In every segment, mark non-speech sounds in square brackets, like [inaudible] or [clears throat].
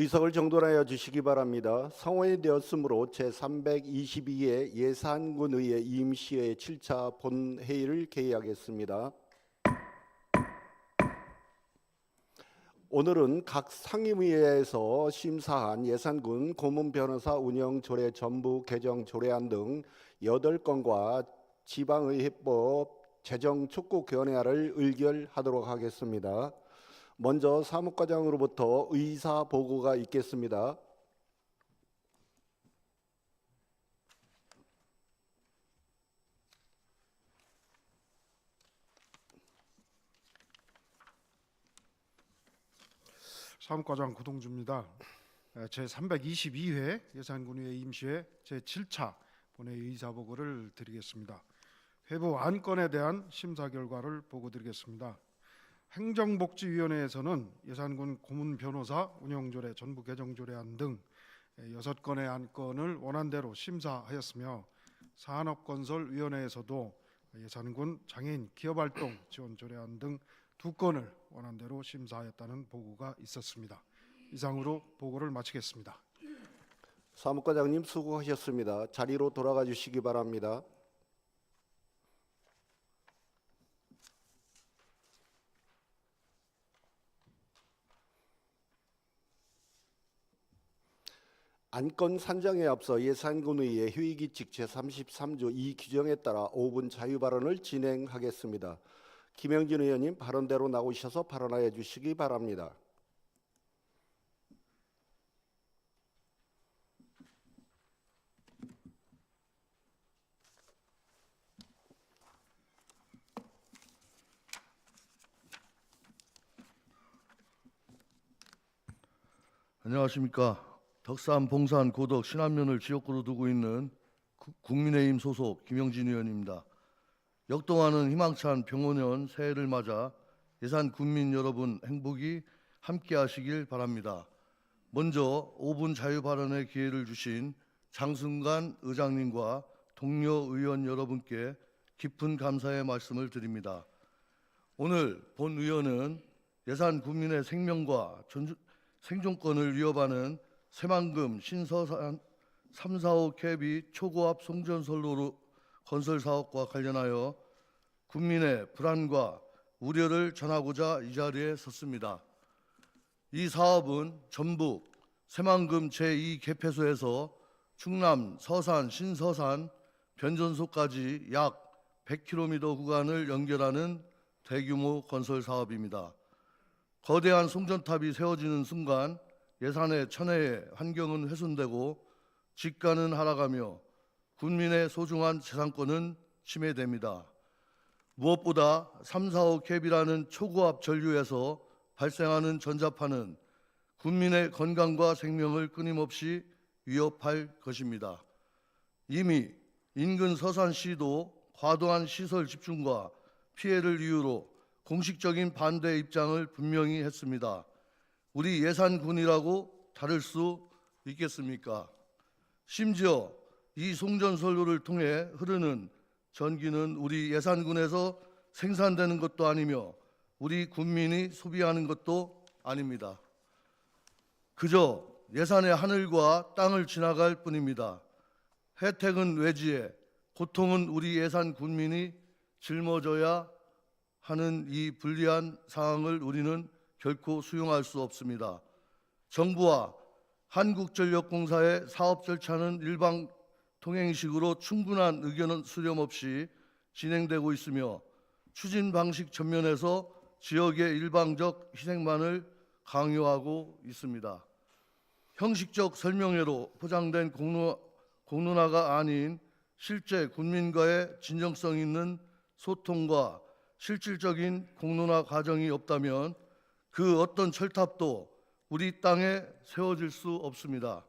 의석을 정돈하여 주시기 바랍니다. 성원이 되었으므로 제322회 예산군의회 임시회 7차 본회의를 개의하겠습니다. 오늘은 각 상임위에서 심사한 예산군 고문 변호사 운영 조례 전부 개정 조례안 등 8건과 지방의회법 재정 촉구 견해안을 의결하도록 하겠습니다. 먼저 사무과장으로부터 의사 보고가 있겠습니다. 사무과장 구동주입니다. 제 322회 예산군의회 임시회 제 7차 본회의 의사 보고를 드리겠습니다. 회부 안건에 대한 심사 결과를 보고 드리겠습니다. 행정복지위원회에서는 예산군 고문 변호사 운영조례 전부 개정 조례안 등 여섯 건의 안건을 원안대로 심사하였으며 산업건설위원회에서도 예산군 장애인 기업활동 지원 조례안 등 두 건을 원안대로 심사하였다는 보고가 있었습니다. 이상으로 보고를 마치겠습니다. 사무과장님 수고하셨습니다. 자리로 돌아가 주시기 바랍니다. 안건 산정에 앞서 예산군의회 회의규칙 제33조 2 규정에 따라 5분 자유 발언을 진행하겠습니다. 김영진 의원님 발언대로 나오셔서 발언하여 주시기 바랍니다. 안녕하십니까. 덕산, 봉산, 고덕, 신안면을 지역구로 두고 있는 구- 국민의힘 소속 김영진 의원입니다. 역동하는 희망찬 병원년 새해를 맞아 예산 국민 여러분 행복이 함께 하시길 바랍니다. 먼저 5분 자유 발언의 기회를 주신 장승관 의장님과 동료 의원 여러분께 깊은 감사의 말씀을 드립니다. 오늘 본 의원은 예산 국민의 생명과 생존권을 위협하는 새만금 신서산 345 캡이 초고압 송전선로로 건설 사업과 관련하여 국민의 불안과 우려를 전하고자 이 자리에 섰습니다. 이 사업은 전북 새만금 제2 개폐소에서 충남 서산 신서산 변전소까지 약 100km 구간을 연결하는 대규모 건설 사업입니다. 거대한 송전탑이 세워지는 순간 예산의 천혜의 환경은 훼손되고 집가는 하락하며 국민의 소중한 재산권은 침해됩니다. 무엇보다 345 캡이라는 초고압 전류에서 발생하는 전자파는 국민의 건강과 생명을 끊임없이 위협할 것입니다. 이미 인근 서산시도 과도한 시설 집중과 피해를 이유로 공식적인 반대 입장을 분명히 했습니다. 우리 예산군이라고 다를 수 있겠습니까? 심지어 이 송전선로를 통해 흐르는 전기는 우리 예산군에서 생산되는 것도 아니며 우리 국민이 소비하는 것도 아닙니다. 그저 예산의 하늘과 땅을 지나갈 뿐입니다. 혜택은 외지에 고통은 우리 예산 국민이 짊어져야 하는 이 불리한 상황을 우리는 결코 수용할 수 없습니다. 정부와 한국전력공사의 사업 절차는 일방 통행식으로 충분한 의견 수렴 없이 진행되고 있으며 추진 방식 전면에서 지역의 일방적 희생만을 강요하고 있습니다. 형식적 설명회로 포장된 공론, 공론화가 아닌 실제 국민과의 진정성 있는 소통과 실질적인 공론화 과정이 없다면 그 어떤 철탑도 우리 땅에 세워질 수 없습니다.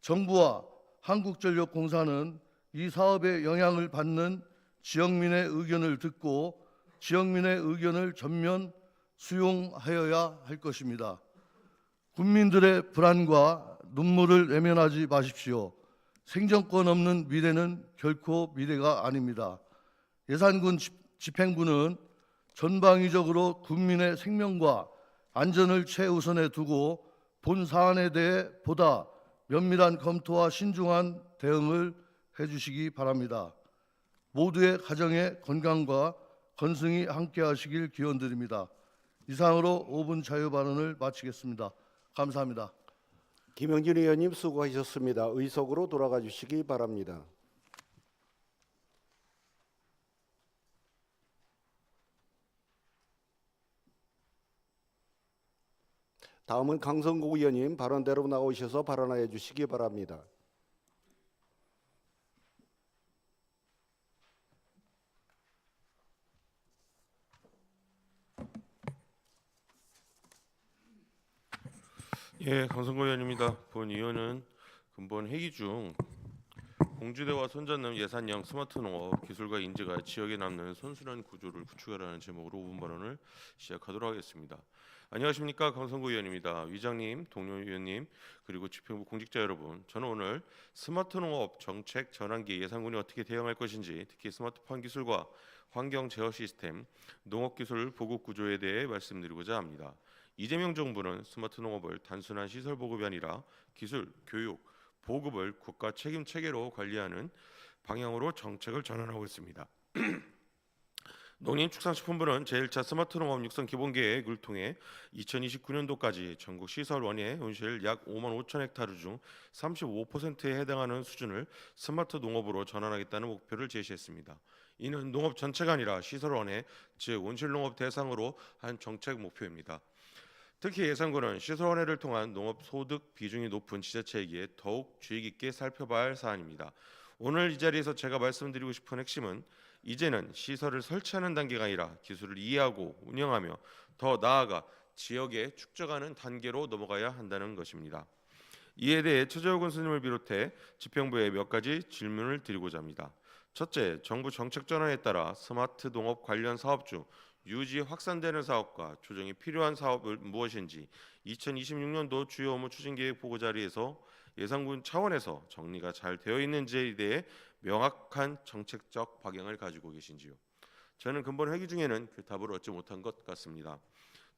정부와 한국전력공사는 이 사업에 영향을 받는 지역민의 의견을 듣고 지역민의 의견을 전면 수용하여야 할 것입니다. 국민들의 불안과 눈물을 외면하지 마십시오. 생존권 없는 미래는 결코 미래가 아닙니다. 예산군 집- 집행부는 전방위적으로 국민의 생명과 안전을 최우선에 두고 본 사안에 대해 보다 면밀한 검토와 신중한 대응을 해주시기 바랍니다. 모두의 가정의 건강과 건승이 함께하시길 기원드립니다. 이상으로 5분 자유 발언을 마치겠습니다. 감사합니다. 김영진 의원님 수고하셨습니다. 의석으로 돌아가 주시기 바랍니다. 다음은 강성구 의원님 발언대로 나오셔서 발언하여 주시기 바랍니다. 예, 강성구 의원입니다. 본 의원은 근본 회기 중 공주대와 손잡는 예산형 스마트 농업 기술과 인재가 지역에 남는 선순환 구조를 구축하라는 제목으로 5분 발언을 시작하도록 하겠습니다. 안녕하십니까 강성구 의원입니다. 위장님, 동료 의원님 그리고 집행부 공직자 여러분, 저는 오늘 스마트 농업 정책 전환기 예산군이 어떻게 대응할 것인지, 특히 스마트팜 기술과 환경 제어 시스템, 농업 기술 보급 구조에 대해 말씀드리고자 합니다. 이재명 정부는 스마트 농업을 단순한 시설 보급이 아니라 기술, 교육, 보급을 국가 책임 체계로 관리하는 방향으로 정책을 전환하고 있습니다. [clears throat] 농림축산식품부는 제1차 스마트 농업 육성 기본 계획을 통해 2029년도까지 전국 시설 원예 온실 약 5만 5천 헥타르 중 35%에 해당하는 수준을 스마트 농업으로 전환하겠다는 목표를 제시했습니다. 이는 농업 전체가 아니라 시설 원예 즉 온실 농업 대상으로 한 정책 목표입니다. 특히 예산군은 시설 원해를 통한 농업 소득 비중이 높은 지자체에게 더욱 주의 깊게 살펴봐야 할 사안입니다. 오늘 이 자리에서 제가 말씀드리고 싶은 핵심은 이제는 시설을 설치하는 단계가 아니라 기술을 이해하고 운영하며 더 나아가 지역에 축적하는 단계로 넘어가야 한다는 것입니다. 이에 대해 최재호 군수님을 비롯해 집행부에 몇 가지 질문을 드리고자 합니다. 첫째, 정부 정책 전환에 따라 스마트 농업 관련 사업 중 유지 확산되는 사업과 조정이 필요한 사업은 무엇인지 2026년도 주요 업무 추진 계획 보고 자리에서 예산군 차원에서 정리가 잘 되어 있는지에 대해 명확한 정책적 방향을 가지고 계신지요. 저는 근본 회기 중에는 그 답을 얻지 못한 것 같습니다.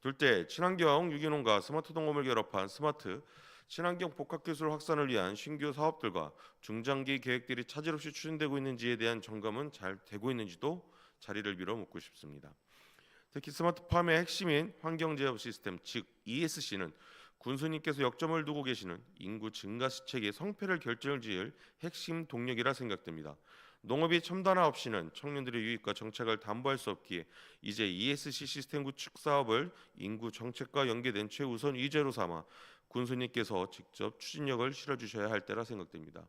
둘째, 친환경 유기농과 스마트 농업을 결합한 스마트 친환경 복합 기술 확산을 위한 신규 사업들과 중장기 계획들이 차질 없이 추진되고 있는지에 대한 점검은 잘 되고 있는지도 자리를 빌어 묻고 싶습니다. 특히 스마트팜의 핵심인 환경제어 시스템 즉 ESC는 군수님께서 역점을 두고 계시는 인구 증가 시책의 성패를 결정지을 핵심 동력이라 생각됩니다. 농업이 첨단화 없이는 청년들의 유익과 정책을 담보할 수 없기에 이제 ESC 시스템 구축 사업을 인구 정책과 연계된 최우선 의제로 삼아 군수님께서 직접 추진력을 실어 주셔야 할 때라 생각됩니다.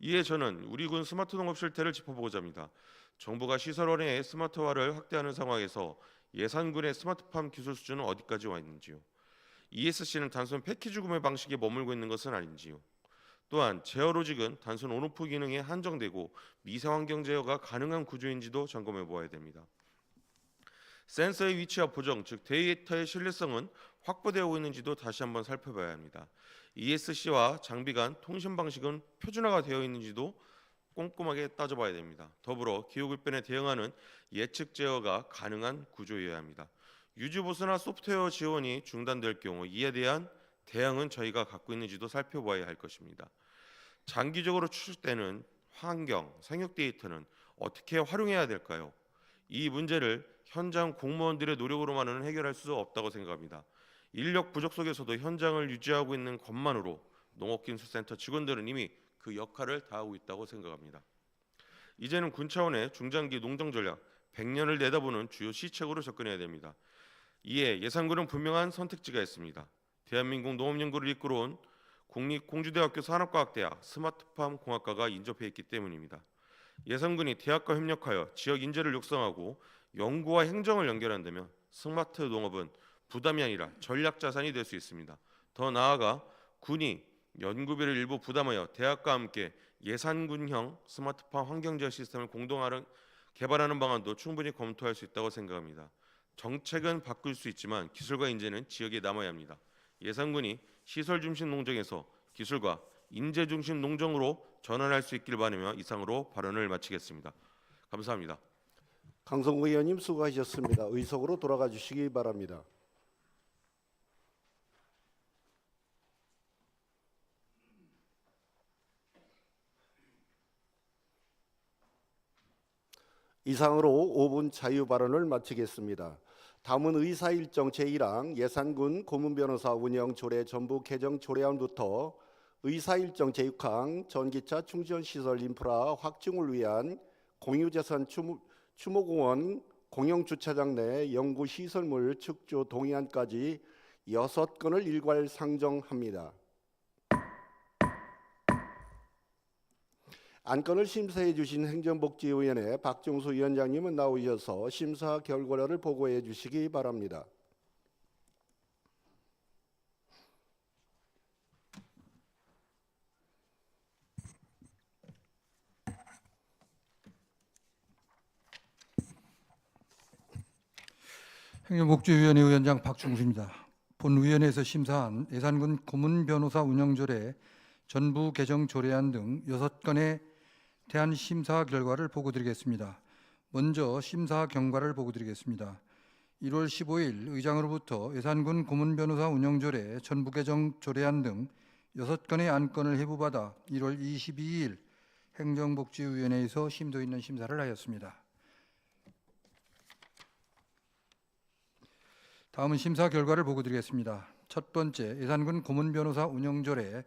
이에 저는 우리 군 스마트 농업 실태를 짚어보고자 합니다. 정부가 시설원의 스마트화를 확대하는 상황에서 예산군의 스마트팜 기술 수준은 어디까지 와 있는지요? ESC는 단순 패키지 구매 방식에 머물고 있는 것은 아닌지요? 또한 제어로직은 단순 온오프 기능에 한정되고 미세 환경 제어가 가능한 구조인지도 점검해 보아야 됩니다. 센서의 위치와 보정, 즉 데이터의 신뢰성은 확보되어 있는지도 다시 한번 살펴봐야 합니다. ESC와 장비 간 통신 방식은 표준화가 되어 있는지도 꼼꼼하게 따져봐야 됩니다. 더불어 기후급변에 대응하는 예측 제어가 가능한 구조여야 합니다. 유지보수나 소프트웨어 지원이 중단될 경우 이에 대한 대응은 저희가 갖고 있는지도 살펴봐야 할 것입니다. 장기적으로 추출되는 환경, 생육 데이터는 어떻게 활용해야 될까요? 이 문제를 현장 공무원들의 노력으로만은 해결할 수 없다고 생각합니다. 인력 부족 속에서도 현장을 유지하고 있는 것만으로 농업기술센터 직원들은 이미 그 역할을 다하고 있다고 생각합니다. 이제는 군 차원의 중장기 농정 전략 100년을 내다보는 주요 시책으로 접근해야 됩니다. 이에 예산군은 분명한 선택지가 있습니다. 대한민국 농업연구를 이끌어온 국립공주대학교 산업과학대학 스마트팜 공학과가 인접해 있기 때문입니다. 예산군이 대학과 협력하여 지역 인재를 육성하고 연구와 행정을 연결한다면 스마트 농업은 부담이 아니라 전략 자산이 될 수 있습니다. 더 나아가 군이 연구비를 일부 부담하여 대학과 함께 예산군형 스마트팜 환경제어 시스템을 공동하는 개발하는 방안도 충분히 검토할 수 있다고 생각합니다. 정책은 바꿀 수 있지만 기술과 인재는 지역에 남아야 합니다. 예산군이 시설 중심 농정에서 기술과 인재 중심 농정으로 전환할 수 있길 바라며 이상으로 발언을 마치겠습니다. 감사합니다. 강성구 의원님 수고하셨습니다. 의석으로 돌아가 주시기 바랍니다. 이상으로 5분 자유 발언을 마치겠습니다. 다음은 의사 일정 제1항 예산군 고문 변호사 운영 조례 전부 개정 조례안부터 의사 일정 제6항 전기차 충전 시설 인프라 확충을 위한 공유재산 추모, 추모공원 공영 주차장 내 연구 시설물 축조 동의안까지 여섯 건을 일괄 상정합니다. 안건을 심사해 주신 행정복지위원회 박종수 위원장님은 나오셔서 심사 결과를 보고해 주시기 바랍니다. 행정복지위원회 위원장 박중수입니다. 본위원회에서 심사한 예산군 고문 변호사 운영 조례 전부 개정 조례안 등 여섯 건에 대한 심사 결과를 보고 드리겠습니다. 먼저 심사 경과를 보고 드리겠습니다. 1월 15일 의장으로부터 예산군 고문 변호사 운영 조례 전부 개정 조례안 등 여섯 건의 안건을 해부받아 1월 22일 행정복지위원회에서 심도 있는 심사를 하였습니다. 다음은 심사 결과를 보고 드리겠습니다. 첫 번째 예산군 고문 변호사 운영 조례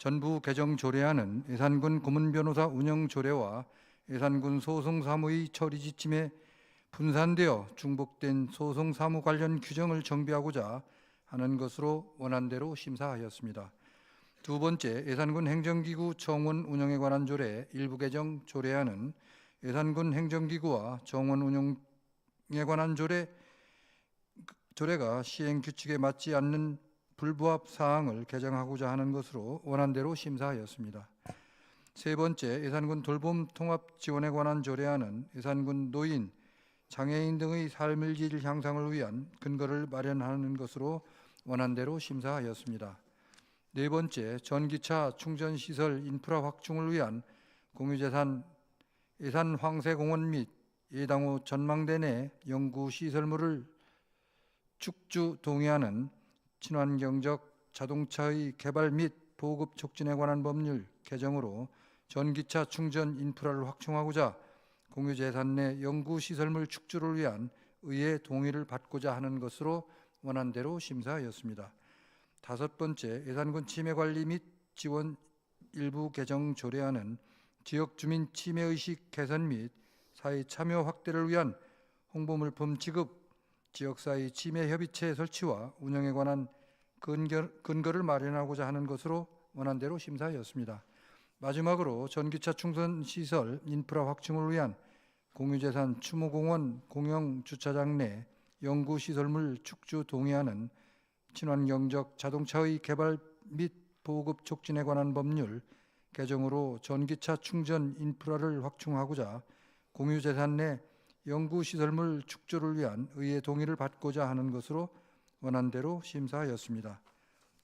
전부 개정 조례안은 예산군 고문 변호사 운영 조례와 예산군 소송 사무의 처리 지침에 분산되어 중복된 소송 사무 관련 규정을 정비하고자 하는 것으로 원안대로 심사하였습니다. 두 번째 예산군 행정기구 정원 운영에 관한 조례 일부 개정 조례안은 예산군 행정기구와 정원 운영에 관한 조례 조례가 시행 규칙에 맞지 않는 불부합 사항을 개정하고자 하는 것으로 원안대로 심사하였습니다. 세 번째 예산군 돌봄 통합 지원에 관한 조례안은 예산군 노인, 장애인 등의 삶의 질 향상을 위한 근거를 마련하는 것으로 원안대로 심사하였습니다. 네 번째 전기차 충전 시설 인프라 확충을 위한 공유재산 예산 황새공원 및 예당호 전망대 내 연구 시설물을 축주 동의하는 친환경적 자동차의 개발 및 보급 촉진에 관한 법률 개정으로 전기차 충전 인프라를 확충하고자 공유재산 내 연구 시설물 축주를 위한 의회 동의를 받고자 하는 것으로 원안대로 심사하였습니다. 다섯 번째 예산군 치매 관리 및 지원 일부 개정 조례안은 지역 주민 치매 의식 개선 및 사회 참여 확대를 위한 홍보물품 지급 지역사회 치매 협의체 설치와 운영에 관한 근거, 근거 를 마련하고자 하는 것으로 원안대로 심사하였습니다. 마지막으로 전기차 충전 시설 인프라 확충을 위한 공유재산 추모공원 공영 주차장 내 연구 시설물 축주 동의하는 친환경적 자동차의 개발 및 보급 촉진에 관한 법률 개정으로 전기차 충전 인프라를 확충하고자 공유재산 내 연구 시설물 축조를 위한 의회 동의를 받고자 하는 것으로 원안대로 심사하였습니다.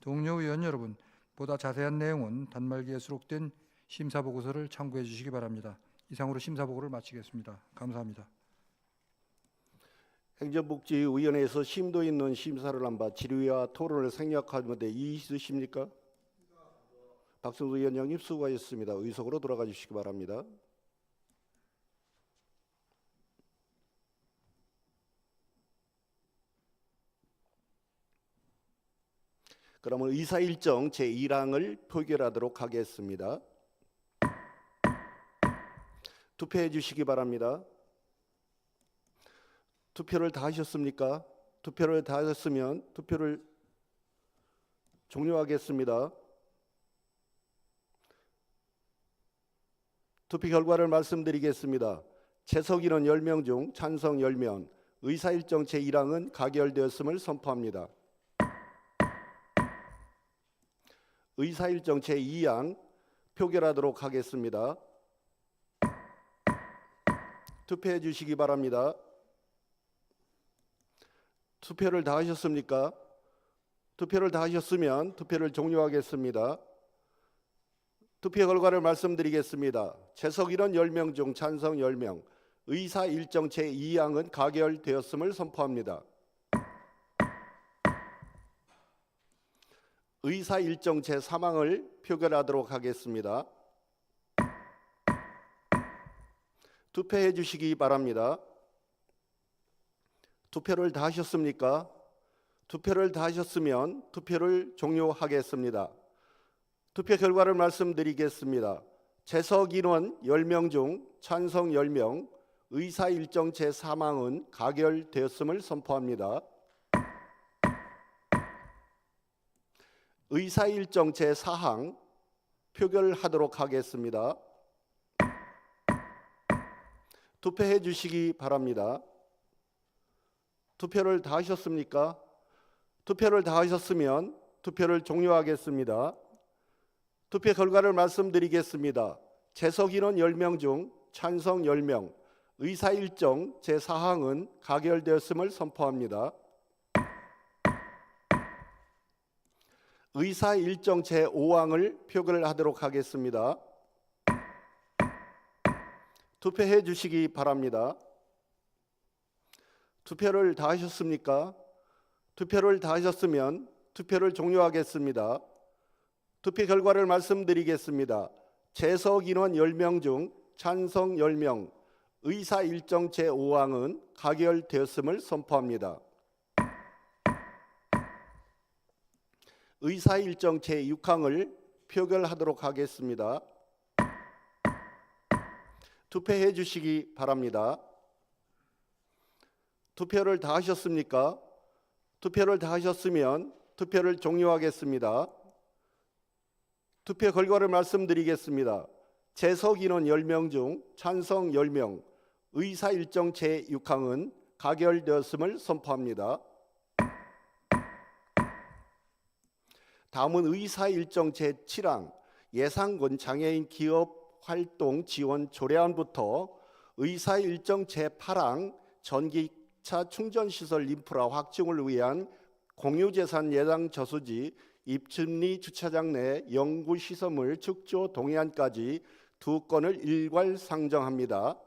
동료 의원 여러분, 보다 자세한 내용은 단말기에 수록된 심사 보고서를 참고해 주시기 바랍니다. 이상으로 심사 보고를 마치겠습니다. 감사합니다. 행정복지위원회에서 심도 있는 심사를 한 바 질의와 토론을 생략하는데 이의 있으십니까? 박성수 위원장님 수고하셨습니다. 의석으로 돌아가 주시기 바랍니다. 그러면 의사 일정 제 1항을 표결하도록 하겠습니다. 투표해 주시기 바랍니다. 투표를 다 하셨습니까? 투표를 다 하셨으면 투표를 종료하겠습니다. 투표 결과를 말씀드리겠습니다. 채석인은 10명 중 찬성 10명, 의사일정 제1항은 가결되었음을 선포합니다. 의사일정 제2항 표결하도록 하겠습니다. 투표해 주시기 바랍니다. 투표를 다 하셨습니까? 투표를 다 하셨으면 투표를 종료하겠습니다. 투표 결과를 말씀드리겠습니다. 재석일은 10명 중 찬성 10명, 의사 일정 제2항은 가결되었음을 선포합니다. 의사 일정 제 3항을 표결하도록 하겠습니다. 투표해 주시기 바랍니다. 투표를 다 하셨습니까? 투표를 다 하셨으면 투표를 종료하겠습니다. 투표 결과를 말씀드리겠습니다. 재석 인원 10명 중 찬성 10명, 의사 일정 제3항은 가결되었음을 선포합니다. 의사 일정 제4항 표결하도록 하겠습니다. 투표해 주시기 바랍니다. 투표를 다 하셨습니까? 투표를 다 하셨으면 투표를 종료하겠습니다. 투표 결과를 말씀드리겠습니다. 재석 인원 10명 중 찬성 10명, 의사 일정 제4항은 가결되었음을 선포합니다. 의사 일정 제5항을 표결을 하도록 하겠습니다. 투표해 주시기 바랍니다. 투표를 다 하셨습니까? 투표를 다 하셨으면 투표를 종료하겠습니다. 투표 결과를 말씀드리겠습니다. 재석 인원 10명 중 찬성 10명, 의사 일정 제5항은 가결되었음을 선포합니다. 의사 일정 제6항을 표결하도록 하겠습니다. 투표해 주시기 바랍니다. 투표를 다 하셨습니까? 투표를 다 하셨으면 투표를 종료하겠습니다. 투표 결과를 말씀드리겠습니다. 재석 인원 10명 중 찬성 10명, 의사 일정 제6항은 가결되었음을 선포합니다. 다음은 의사 일정 제7항 예상군 장애인 기업 활동 지원 조례안부터 의사 일정 제8항 전기차 충전 시설 인프라 확충을 위한 공유재산 예당 저수지 입춘리 주차장 내 연구 시설물 축조 동의안까지 두 건을 일괄 상정합니다.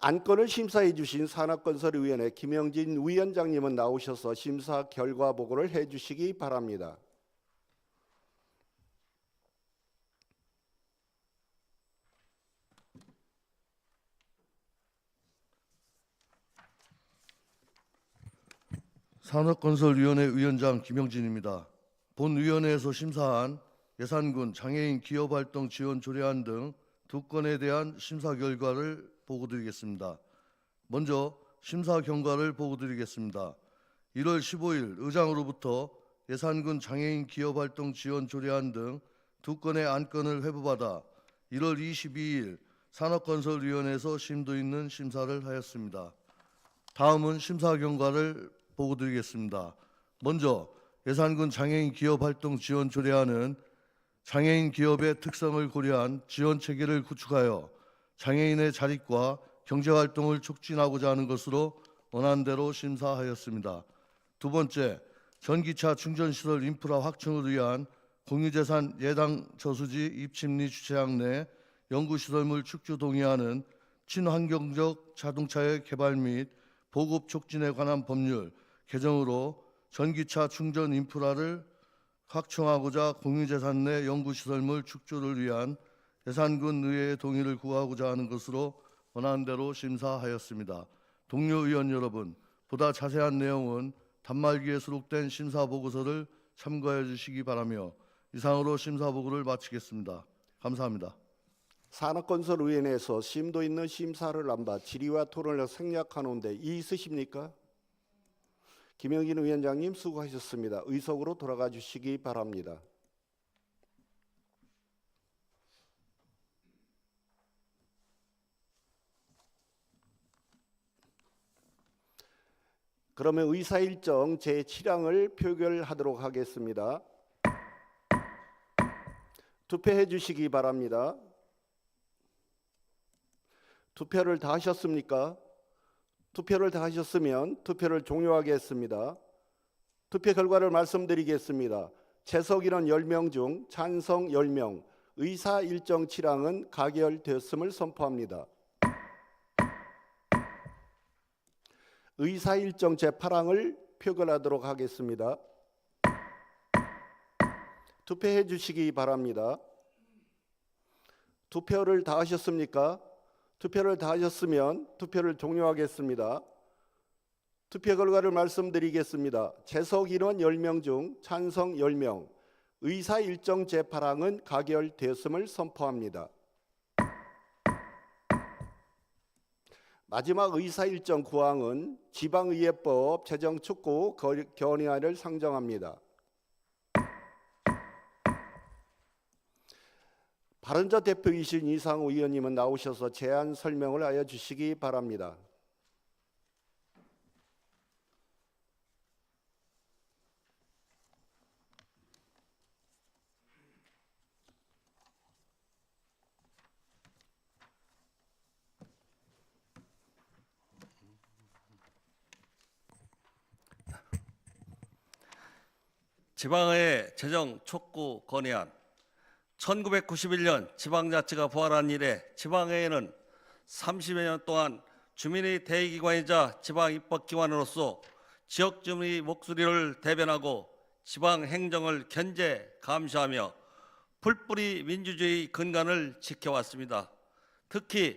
안건을 심사해 주신 산업건설위원회 김영진 위원장님은 나오셔서 심사 결과 보고를 해 주시기 바랍니다. 산업건설위원회 위원장 김영진입니다. 본위원회에서 심사한 예산군 장애인 기업활동 지원 조례안 등 두 건에 대한 심사 결과를 보고 드리겠습니다. 먼저 심사 경과를 보고 드리겠습니다. 1월 15일 의장으로부터 예산군 장애인 기업활동 지원 조례안 등 두 건의 안건을 회부받아 1월 22일 산업건설위원회에서 심도 있는 심사를 하였습니다. 다음은 심사 경과를 보고 드리겠습니다. 먼저 예산군 장애인 기업 활동 지원 조례안은 장애인 기업의 특성을 고려한 지원 체계를 구축하여 장애인의 자립과 경제 활동을 촉진하고자 하는 것으로 원안대로 심사하였습니다. 두 번째, 전기차 충전 시설 인프라 확충을 위한 공유재산 예당 저수지 입침리 주차장 내 연구시설물 축주 동의하는 친환경적 자동차의 개발 및 보급 촉진에 관한 법률 개정으로 전기차 충전 인프라를 확충하고자 공유재산 내 연구시설물 축조를 위한 예산군 의회의 동의를 구하고자 하는 것으로 원하는 대로 심사하였습니다. 동료 의원 여러분, 보다 자세한 내용은 단말기에 수록된 심사 보고서를 참고해 주시기 바라며 이상으로 심사 보고를 마치겠습니다. 감사합니다. 산업건설위원회에서 심도 있는 심사를 한바 질의와 토론을 생략하는데 이 있으십니까? 김영진 위원장님 수고하셨습니다. 의석으로 돌아가 주시기 바랍니다. 그러면 의사 일정 제 7항을 표결하도록 하겠습니다. 투표해 주시기 바랍니다. 투표를 다 하셨습니까? 투표를 다 하셨으면 투표를 종료하겠습니다. 투표 결과를 말씀드리겠습니다. 재석 인원 10명 중 찬성 10명, 의사 일정 7항은 가결되었음을 선포합니다. 의사 일정 제8항을 표결하도록 하겠습니다. 투표해 주시기 바랍니다. 투표를 다 하셨습니까? 투표를 다 하셨으면 투표를 종료하겠습니다. 투표 결과를 말씀드리겠습니다. 재석 인원 10명 중 찬성 10명, 의사 일정 재파랑은 가결되었음을 선포합니다. 마지막 의사 일정 구항은 지방의회법 재정 축구 견의안을 상정합니다. 바른자 대표 이신 이상우 의원님은 나오셔서 제안 설명을 하여 주시기 바랍니다. 지방의 재정 촉구 건의안 1991년 지방자치가 부활한 이래 지방의회는 30여 년 동안 주민의 대의기관이자 지방입법기관으로서 지역 주민의 목소리를 대변하고 지방 행정을 견제 감시하며 풀뿌리 민주주의 근간을 지켜왔습니다. 특히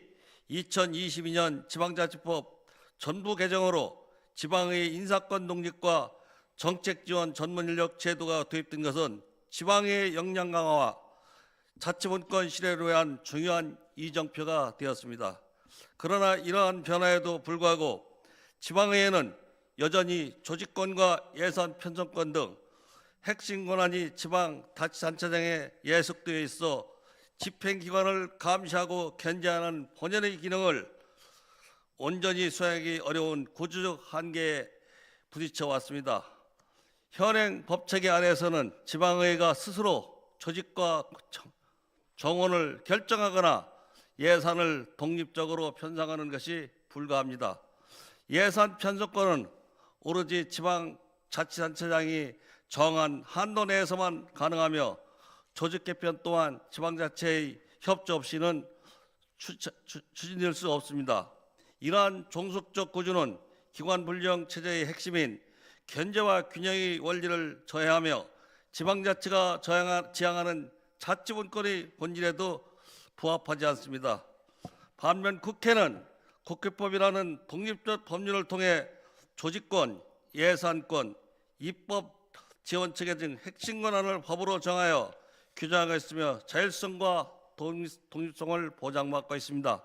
2022년 지방자치법 전부 개정으로 지방의 인사권 독립과 정책 지원 전문 인력 제도가 도입된 것은 지방의 역량 강화와 자치분권 실현을 위한 중요한 이정표가 되었습니다. 그러나 이러한 변화에도 불구하고 지방의회는 여전히 조직권과 예산 편성권 등 핵심 권한이 지방 자치단체장에 예속되어 있어 집행기관을 감시하고 견제하는 본연의 기능을 온전히 수행하기 어려운 구조적 한계에 부딪혀 왔습니다. 현행 법체계 안에서는 지방의회가 스스로 조직과 정- 정원을 결정하거나 예산을 독립적으로 편성하는 것이 불가합니다. 예산 편성권은 오로지 지방자치단체장이 정한 한도 내에서만 가능하며 조직 개편 또한 지방자치의 협조 없이는 추진될 수 없습니다. 이러한 종속적 구조는 기관 분령 체제의 핵심인 견제와 균형의 원리를 저해하며 지방자치가 지향하는 자치분권의 본질에도 부합하지 않습니다. 반면 국회는 국회법이라는 독립적 법률을 통해 조직권, 예산권, 입법 지원 체계 등 핵심 권한을 법으로 정하여 규정하고 있으며 자율성과 독립- 독립성을 보장받고 있습니다.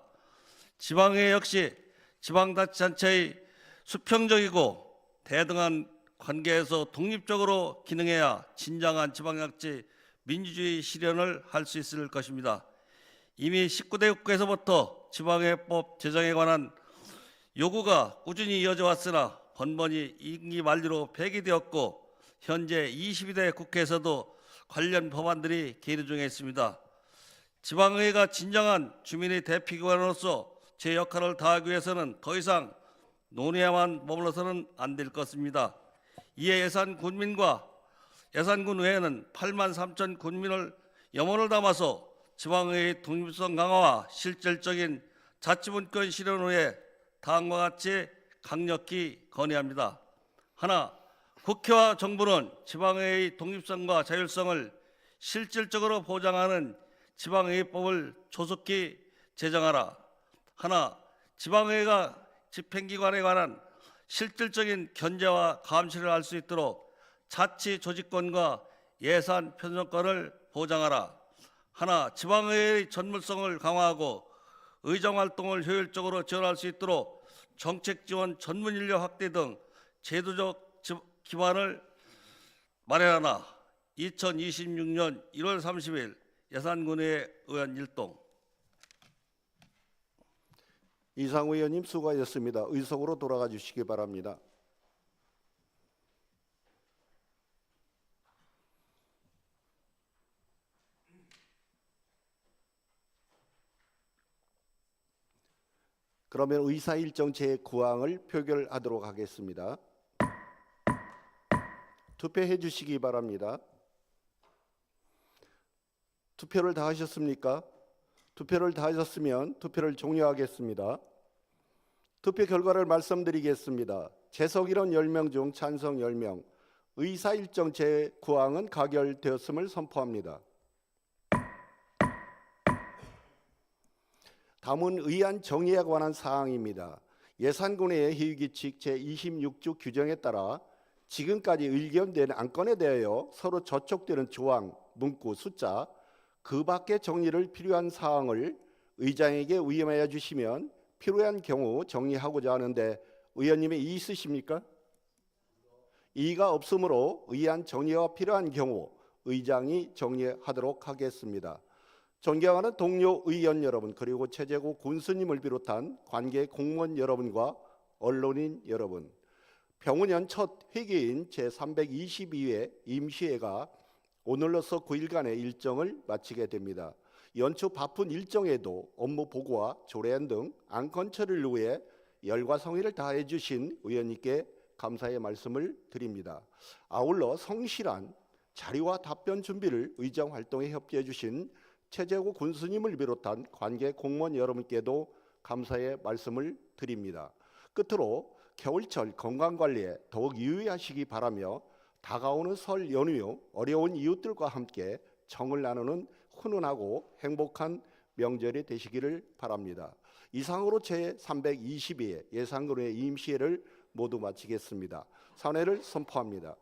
지방의회 역시 지방자치단체의 수평적이고 대등한 관계에서 독립적으로 기능해야 진정한 지방자치 민주주의 실현을 할 수 있을 것입니다. 이미 19대 국회에서부터 지방의회법 제정에 관한 요구가 꾸준히 이어져 왔으나 번번이 임기 만료로 폐기되었고 현재 22대 국회에서도 관련 법안들이 계류 중에 있습니다. 지방의회가 진정한 주민의 대표기관으로서 제 역할을 다하기 위해서는 더 이상 논의야만 머물러서는 안 될 것입니다. 이에 예산 군민과 예산군 외에는 8만 3천 군민을 염원을 담아서 지방의 독립성 강화와 실질적인 자치분권 실현을 위해 다음과 같이 강력히 건의합니다. 하나, 국회와 정부는 지방의 독립성과 자율성을 실질적으로 보장하는 지방의회법을 조속히 제정하라. 하나, 지방의회가 집행기관에 관한 실질적인 견제와 감시를 할 수 있도록 자치 조직권과 예산 편성권을 보장하라. 하나, 지방의회의 전문성을 강화하고 의정 활동을 효율적으로 지원할 수 있도록 정책 지원 전문 인력 확대 등 제도적 지- 기반을 마련하나 2026년 1월 30일 예산군의 의원 일동 이상우 의원님 수고하셨습니다. 의석으로 돌아가 주시기 바랍니다. 그러면 의사 일정 제9항을 표결하도록 하겠습니다. 투표해 주시기 바랍니다. 투표를 다 하셨습니까? 투표를 다 하셨으면 투표를 종료하겠습니다. 투표 결과를 말씀드리겠습니다. 재석 일원 10명 중 찬성 10명, 의사 일정 제9항은 가결되었음을 선포합니다. 다음은 의안 정의에 관한 사항입니다. 예산군의 회의규칙 제26조 규정에 따라 지금까지 의견된 안건에 대하여 서로 저촉되는 조항, 문구, 숫자 그 밖의 정리를 필요한 사항을 의장에게 위임하여 주시면 필요한 경우 정리하고자 하는데 의원님의 이의 있으십니까? 이의가 없으므로 의안 정리가 필요한 경우 의장이 정리하도록 하겠습니다. 존경하는 동료 의원 여러분 그리고 최재고 군수님을 비롯한 관계 공무원 여러분과 언론인 여러분 병원연 첫 회계인 제322회 임시회가 오늘로서 9일간의 일정을 마치게 됩니다. 연초 바쁜 일정에도 업무 보고와 조례안 등 안건 처리를 위해 열과 성의를 다해 주신 의원님께 감사의 말씀을 드립니다. 아울러 성실한 자료와 답변 준비를 의정 활동에 협조해 주신 최재고 군수님을 비롯한 관계 공무원 여러분께도 감사의 말씀을 드립니다. 끝으로 겨울철 건강 관리에 더욱 유의하시기 바라며 다가오는 설 연휴 어려운 이웃들과 함께 정을 나누는 훈훈하고 행복한 명절이 되시기를 바랍니다. 이상으로 제 322회 예산군의 임시회를 모두 마치겠습니다. 사회를 선포합니다.